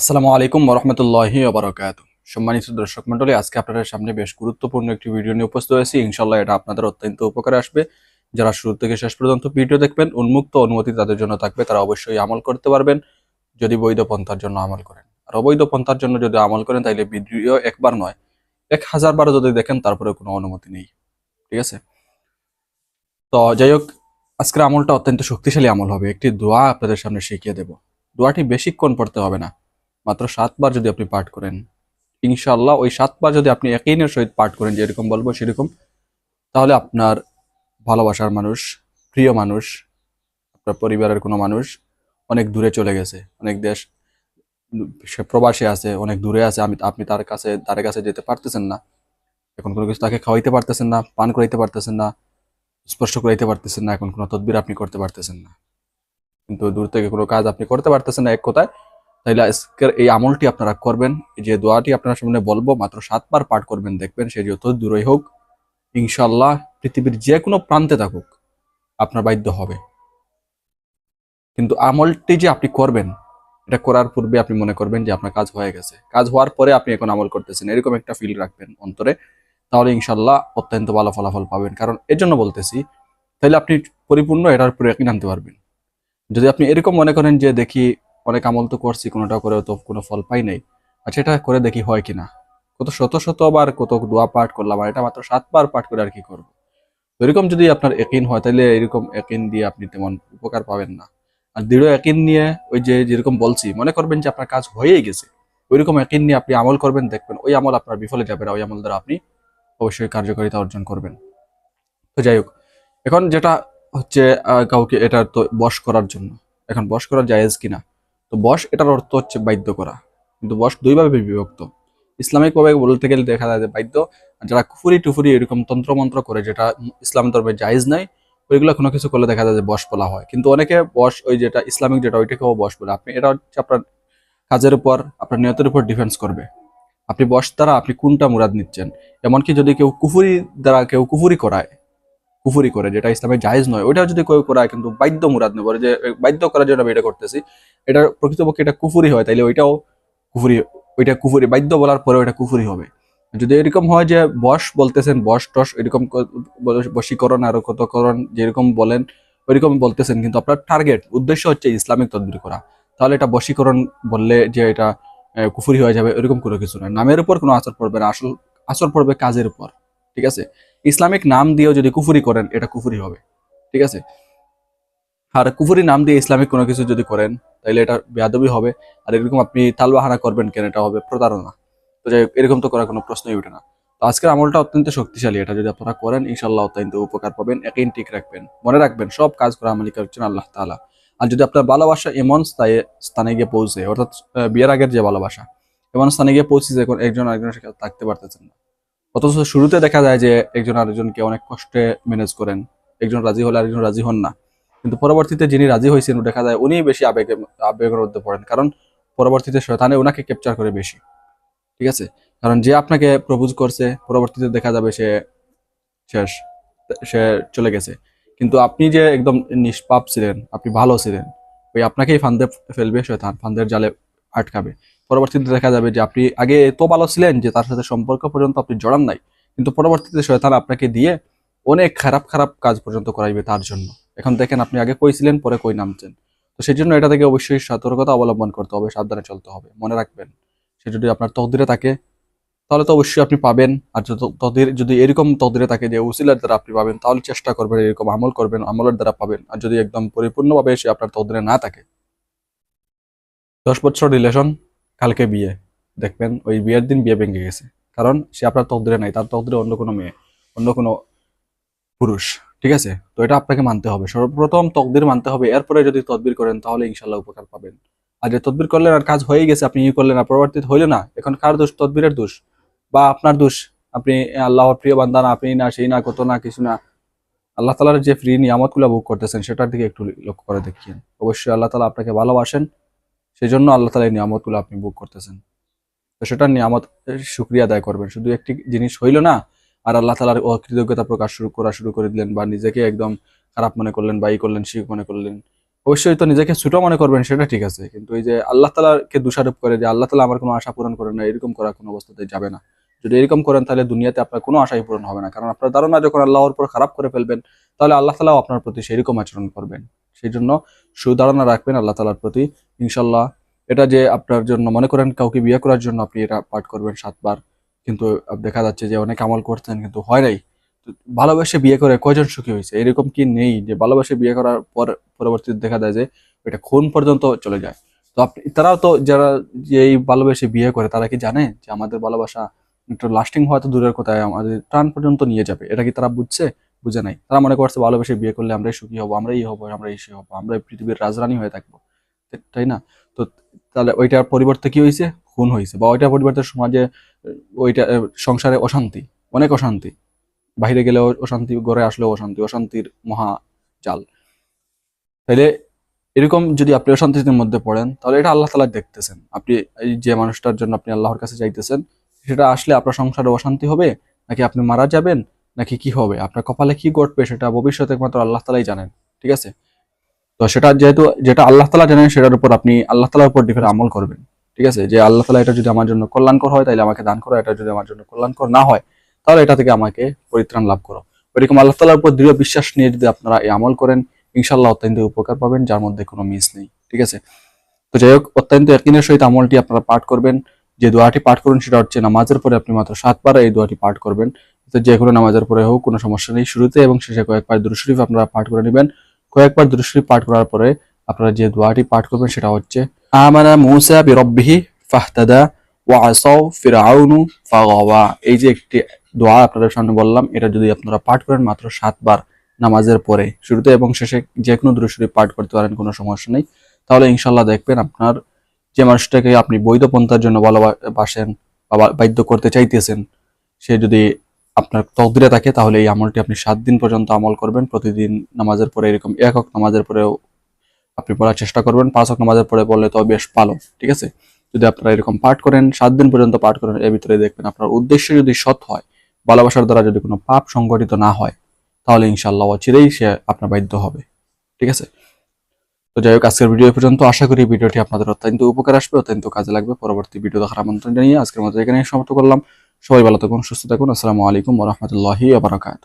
আসসালামু আলাইকুম রহমতুল্লাহি ওবরাকাত সম্মানিত দর্শক মন্ডলী আজকে আপনাদের সামনে বেশ গুরুত্বপূর্ণ একটি ভিডিও নিয়ে উপস্থিত হয়েছি। ইনশাল্লাহ এটা আপনাদের অত্যন্ত উপকারে আসবে। যারা শুরু থেকে শেষ পর্যন্ত ভিডিও দেখবেন, উন্মুক্ত অনুমতি তাদের জন্য থাকবে, তারা অবশ্যই আমল করতে পারবেন। যদি বৈধ পন্থার জন্য আমল করেন। আর অবৈধ পন্থার জন্য যদি আমল করেন তাহলে ভিডিও একবার নয়, এক হাজার বার যদি দেখেন তারপরে কোনো অনুমতি নেই। ঠিক আছে? তো যাই হোক, আজকের আমলটা অত্যন্ত শক্তিশালী আমল হবে। একটি দোয়া আপনাদের সামনে শিখিয়ে দেব। দোয়াটি বেশিক্ষণ পড়তে হবে না। মাত্র সাতবার যদি আপনি পাঠ করেন ইনশাল্লাহ ওই সাতবার যদি আপনি একইনের সহিত পাঠ করেন, যেরকম বলব সেরকম, তাহলে আপনার ভালোবাসার মানুষ, প্রিয় মানুষ, আপনার পরিবারের কোনো মানুষ অনেক দূরে চলে গেছে, অনেক দেশ, সে প্রবাসে আছে, অনেক দূরে আছে, আমি, আপনি তার কাছে তার কাছে যেতে পারতেছেন না। এখন কোনো কিছু তাকে খাওয়াইতে পারতেছেন না, পান করাইতে পারতেছেন না, স্পর্শ করাইতে পারতেছেন না, এখন কোনো তদবির আপনি করতে পারতেছেন না। কিন্তু দূর থেকে কোনো কাজ আপনি করতে পারতেছেন না, এক কথায় তাইলে আজকের এই আমলটি আপনারা করবেন। যে দোয়াটি আপনার সামনে বলব, মাত্র সাতবার পাঠ করবেন, দেখবেন সে যত দূরই হোক ইনশাল্লাহ পৃথিবীর যে কোনো প্রান্তে থাকুক, আপনার বাধ্য হবে। কিন্তু আমলটি যে আপনি করবেন, এটা করার পূর্বে আপনি মনে করবেন যে আপনার কাজ হয়ে গেছে। কাজ হওয়ার পরে আপনি এখন আমল করতেছেন, এরকম একটা ফিল রাখবেন অন্তরে। তাহলে ইনশাল্লাহ অত্যন্ত ভালো ফলাফল পাবেন। কারণ এর জন্য বলতেছি তাহলে আপনি পরিপূর্ণ এটার উপরে আনতে পারবেন। যদি আপনি এরকম মনে করেন যে দেখি অনেক আমল তো করছি, কোনোটা করে তো কোনো ফল পাই নাই। আচ্ছা এটা করে দেখি হয় কিনা। কত শত শত শতবার কত দোয়া পাঠ করলাম, আর এটা মাত্র সাতবার পাঠ করে আর কি করব। এরকম যদি আপনার একিন হয় তাহলে এরকম একিন দিয়ে আপনি তেমন উপকার পাবেন না। আর দৃঢ় একিন নিয়ে ওই যে যেরকম বলছি, মনে করবেন যে আপনার কাজ হয়েই গেছে। ওইরকম একিন নিয়ে আপনি আমল করবেন, দেখবেন ওই আমল আপনার বিফলে যাবে না, ওই আমল দ্বারা আপনি অবশ্যই কার্যকারিতা অর্জন করবেন। তো যাই হোক, এখন যেটা হচ্ছে কাউকে এটা তো বশ করার জন্য। এখন বস করা জায়েজ কিনা? তো বস এটার অর্থ হচ্ছে বাধ্য করা। কিন্তু বশ দুইভাবে বিভক্ত। ইসলামিক ভাবে বলতে গেলে দেখা যায় যে বাধ্য যারা কুফুরি টুফুরি এরকম তন্ত্রমন্ত্র করে যেটা ইসলাম ধর্মে জায়েজ নাই, ওইগুলো কোনো কিছু করলে দেখা যায় যে বস বলা হয়। কিন্তু অনেকে বস ওই যেটা ইসলামিক যেটা ওইটাকেও বস বলে। আপনি এটা হচ্ছে আপনার কাজের উপর, আপনার নিয়তের উপর ডিফেন্স করবে। আপনি বস দ্বারা আপনি কোনটা মুরাদ নিচ্ছেন? এমনকি যদি কেউ কুফুরি দ্বারা কেউ কুফুরি করায় কুফুরি করে, যেটা ইসলামে জায়েজ নয়। ওইটা যদি কেউ করায়, কিন্তু বাধ্য মুরাদ নেব। যে বাধ্য করার জন্য আমি এটা করতেছি, এটা প্রকৃতপক্ষে এটা কুফুরি হয়, তাইলে ওইটাও কুফুরি, ওইটা কুফুরি, বাধ্য বলার পরে ওইটা কুফুরি হবে। যদি এরকম হয় যে বশ বলতেছেন বশ টস, এরকম বশীকরণ আর কতকরণ যেরকম বলেন, ওইরকম বলতেছেন, কিন্তু আপনার টার্গেট, উদ্দেশ্য হচ্ছে ইসলামিক তদবির করা। তাহলে এটা বশীকরণ বললে যে এটা কুফুরি হয়ে যাবে, এরকম কোনো কিছু নয়। নামের উপর কোনো আসর পড়বে না, আসল আসর পড়বে কাজের উপর, ঠিক আছে? ইসলামিক নাম দিয়েও যদি কুফুরি করেন, এটা কুফুরি হবে। ঠিক আছে? আর কুফুরি নাম দিয়ে ইসলামিক কোনো কিছু যদি করেন তাহলে এটা বেয়াদবি হবে। আর এরকম আপনি তালবাহানা করবেন কেন? এটা হবে প্রতারণা। তো যাই এরকম তো করার কোনো প্রশ্নই ওঠে না। তো আজকের আমলটা অত্যন্ত শক্তিশালী। এটা যদি আপনারা করেন ইনশাল্লাহ অত্যন্ত উপকার পাবেন। একই ঠিক রাখবেন। মনে রাখবেন, সব কাজ করা আমলি করছেন আল্লাহ তাআলা। আর যদি আপনার ভালোবাসা এমন স্থায়ী, স্থানে গিয়ে পৌঁছে, অর্থাৎ বিয়ের আগের যে ভালোবাসা, এমন স্থানে গিয়ে পৌঁছে যে একজন আরেকজনের সাথে থাকতে পারতেছেন না অথচ শুরুতে দেখা যায় যে একজন আরেকজনকে অনেক কষ্টে ম্যানেজ করেন। একজন রাজি হলে আরেকজন রাজি হন না। কিন্তু পরবর্তীতে যিনি রাজি হয়েছেন, দেখা যায় উনি বেশি আবেগে, আবেগের মধ্যে পড়েন। কারণ পরবর্তীতে শয়তানে ওনাকে ক্যাপচার করে বেশি। ঠিক আছে? কারণ যে আপনাকে প্রপোজ করছে, পরবর্তীতে দেখা যাবে সে শেষ সে চলে গেছে। কিন্তু আপনি যে একদম নিষ্পাপ ছিলেন, আপনি ভালো ছিলেন, ওই আপনাকেই ফান্দে ফেলবে শয়তান, ফান্দের জালে আটকাবে। পরবর্তীতে দেখা যাবে যে আপনি আগে এত ভালো ছিলেন যে তার সাথে সম্পর্ক পর্যন্ত আপনি জড়ান নাই, কিন্তু পরবর্তীতে শয়তান আপনাকে দিয়ে অনেক খারাপ খারাপ কাজ পর্যন্ত করাইবে তার জন্য। এখন দেখেন আপনি আগে কই ছিলেন, পরে কই নামছেন। তো সেই জন্য এটা থেকে অবশ্যই সতর্কতা অবলম্বন করতে হবে, সাবধানে চলতে হবে, মনে রাখবেন। সে যদি আপনার তকদিরে থাকে, তাহলে তো অবশ্যই আপনি পাবেন। আর যদি তকদির যদি এরকম তকদিরে থাকে যে উসিলার দ্বারা আপনি পাবেন, তাহলে চেষ্টা করবেন, এরকম আমল করবেন, আমলের দ্বারা পাবেন। আর যদি একদম পরিপূর্ণভাবে সে আপনার তকদিরে না থাকে। দশ বছর রিলেশন কালকে বিয়ে, দেখবেন ওই বিয়ের দিন বিয়ে ভেঙে গেছে। কারণ সে আপনার তকদিরে নাই, তার তকদিরে অন্য কোনো মেয়ে, অন্য কোনো পুরুষ, ঠিক আছে? তো এটা আপনাকে মানতে হবে। সর্বপ্রথম তকদির মানতে হবে। এরপরে যদি তদবির করেন, তাহলে ইনশাল্লাহ উপকার পাবেন। আর যে তদবির করলেন, আর কাজ হয়ে গেছে, আপনি ই করলেন, আর পরবর্তীতে হইল না। এখন কার দোষ? তদবিরের দোষ। বা আপনার দোষ। আপনি আল্লাহর প্রিয় বান্দা না, আপনি না, সেই না, কত না, কিছু না। আল্লাহ তালার যে ফ্রি নিয়ামতগুলো বুক করতেছেন, সেটার দিকে একটু লক্ষ্য করে দেখিয়েন। অবশ্যই আল্লাহ তালা আপনাকে ভালোবাসেন। সেই জন্য আল্লাহ তালা এই নিয়ামতগুলো আপনি বুক করতেছেন। তো সেটার নিয়ামত শুক্রিয়া আদায় করবেন। শুধু একটি জিনিস হইল না, আর আল্লাহ তালার অকৃতজ্ঞতা প্রকাশ শুরু, করা শুরু করে দিলেন বা নিজেকে একদম খারাপ মনে করলেন বা ই করলেন, শিখ মনে করলেন, অবশ্যই তো নিজেকে ছোট মনে করবেন, সেটা ঠিক আছে। কিন্তু এই যে আল্লাহ তালাকে দোষারোপ করে যে আল্লাহ তালা আমার কোনো আশা পূরণ করে না, এরকম করা কোনো অবস্থাতে যাবে না। যদি এরকম করেন, তাহলে দুনিয়াতে আপনার কোনো আশাই পূরণ হবে না। কারণ আপনার ধারণা যখন আল্লাহর উপর খারাপ করে ফেলবেন, তাহলে আল্লাহ তালাও আপনার প্রতি সেরকম আচরণ করবেন। সেই জন্য সুধারণা রাখবেন আল্লাহ তালার প্রতি। ইনশাল্লাহ এটা যে আপনার জন্য, মনে করেন কাউকে বিয়ে করার জন্য আপনি এটা পাঠ করবেন সাতবার, কিন্তু দেখা যাচ্ছে যে অনেক আমল করছেন কিন্তু হয় নাই। ভালোবেসে বিয়ে করে কয়জন সুখী হয়েছে? এরকম কি নেই যে ভালোবেসে বিয়ে করার পর পরবর্তীতে দেখা যায় যে এটা খুন পর্যন্ত চলে যায়। তো আপনি, তারাও তো যারা যে এই ভালোবেসে বিয়ে করে, তারা কি জানে যে আমাদের ভালোবাসা লাস্টিং হওয়া তো দূরের কথায় আমাদের প্রাণ পর্যন্ত নিয়ে যাবে। এটা কি তারা বুঝছে? বুঝে নাই। তারা মনে করছে ভালোবেসে বিয়ে করলে আমরাই সুখী হব, আমরাই হব আমরা এই সে হব, আমরা পৃথিবীর রাজরানী হয়ে থাকব। তাই না? তো তাহলে ওইটার পরিবর্তে কি হয়েছে খুন হয়েছে বা ওইটার পরিবর্তে সমাজে ওইটা সংসারে অশান্তি, অনেক অশান্তি। বাইরে গেলেও অশান্তি ঘরে আসলেও অশান্তি, অশান্তির মহা জাল। তাইলে এরকম যদি আপনি অশান্তির মধ্যে পড়েন, তাহলে এটা আল্লাহ তালা দেখতেছেন। আপনি এই যে মানুষটার জন্য আপনি আল্লাহর কাছে চাইতেছেন সেটা আসলে আপনার সংসারে অশান্তি হবে, নাকি আপনি মারা যাবেন, নাকি কি হবে? আপনার কপালে কি ঘটবে সেটা ভবিষ্যতে একমাত্র আল্লাহ তালাই জানেন, ঠিক আছে? তো সেটা যেহেতু, যেটা আল্লাহ তালা জানেন, সেটার উপর আপনি আল্লাহ তালার উপর ডিপেন্ড আমল করবেন, ঠিক আছে? যে আল্লাহ তালা এটা যদি আমার জন্য কল্যাণকর হয় তাহলে আমাকে দান করো, এটা যদি আমার জন্য কল্যাণকর না হয়, তাহলে এটা থেকে আমাকে পরিত্রাণ লাভ করো। ওইরকম আল্লাহ তালার উপর দৃঢ় বিশ্বাস নিয়ে যদি আপনারা এই আমল করেন ইনশাল্লাহ অত্যন্ত উপকার পাবেন, যার মধ্যে কোনো মিস নেই, ঠিক আছে? তো যাই হোক, অত্যন্ত একদিনের সহিত আমলটি আপনারা পাঠ করবেন। যে দোয়াটি পাঠ করবেন সেটা হচ্ছে নামাজের পরে আপনি মাত্র সাতবার এই দোয়াটি পাঠ করবেন। যে কোনো নামাজের পরে হোক, কোনো সমস্যা নেই। শুরুতে এবং শেষে কয়েকবার দুরুশরীফ আপনারা পাঠ করে নেবেন। কয়েকবার দুরুশরীফ পাঠ করার পরে আপনারা যে দোয়াটি পাঠ করবেন সেটা হচ্ছে, আমানা বিরব্বিহি ফাহতাদা এই যে একটি দোয়া আপনাদের সামনে বললাম, এটা যদি আপনারা পাঠ করেন মাত্র সাতবার নামাজের পরে। শুরুতে এবং শেষে যে কোনো দুরুশরীফ পাঠ করতে পারেন, কোনো সমস্যা নেই। তাহলে ইনশাল্লাহ দেখবেন আপনার যে মানুষটাকে আপনি বৈধ পন্থার জন্য ভালোবাসেন বা বাধ্য করতে চাইতেছেন, সে যদি আপনার তকদিরে থাকে, তাহলে এই আমলটি আপনি সাত দিন পর্যন্ত আমল করবেন। প্রতিদিন নামাজের পরে এরকম একক নামাজের পরেও আপনি পড়ার চেষ্টা করবেন। পাঁচ হক নামাজের পরে বললে তো বেশ ভালো, ঠিক আছে? যদি আপনারা এরকম পাঠ করেন, সাত দিন পর্যন্ত পাঠ করেন, এর ভিতরে দেখবেন আপনার উদ্দেশ্য যদি সৎ হয়, ভালোবাসার দ্বারা যদি কোনো পাপ সংগঠিত না হয়, তাহলে ইনশাল্লাহ অচিরেই সে আপনার বাধ্য হবে, ঠিক আছে? তো যাই হোক, আজকের ভিডিও পর্যন্ত। আশা করি ভিডিওটি আপনাদের অত্যন্ত উপকার আসবে, অত্যন্ত কাজে লাগবে। পরবর্তী ভিডিও দেখার আমন্ত্রণ জানিয়ে আজকের মতো এখানে সমাপ্ত করলাম। সবাই ভালো থাকুন, সুস্থ থাকুন। আসসালামু আলাইকুম রহমতুল্লাহি আবরাকাত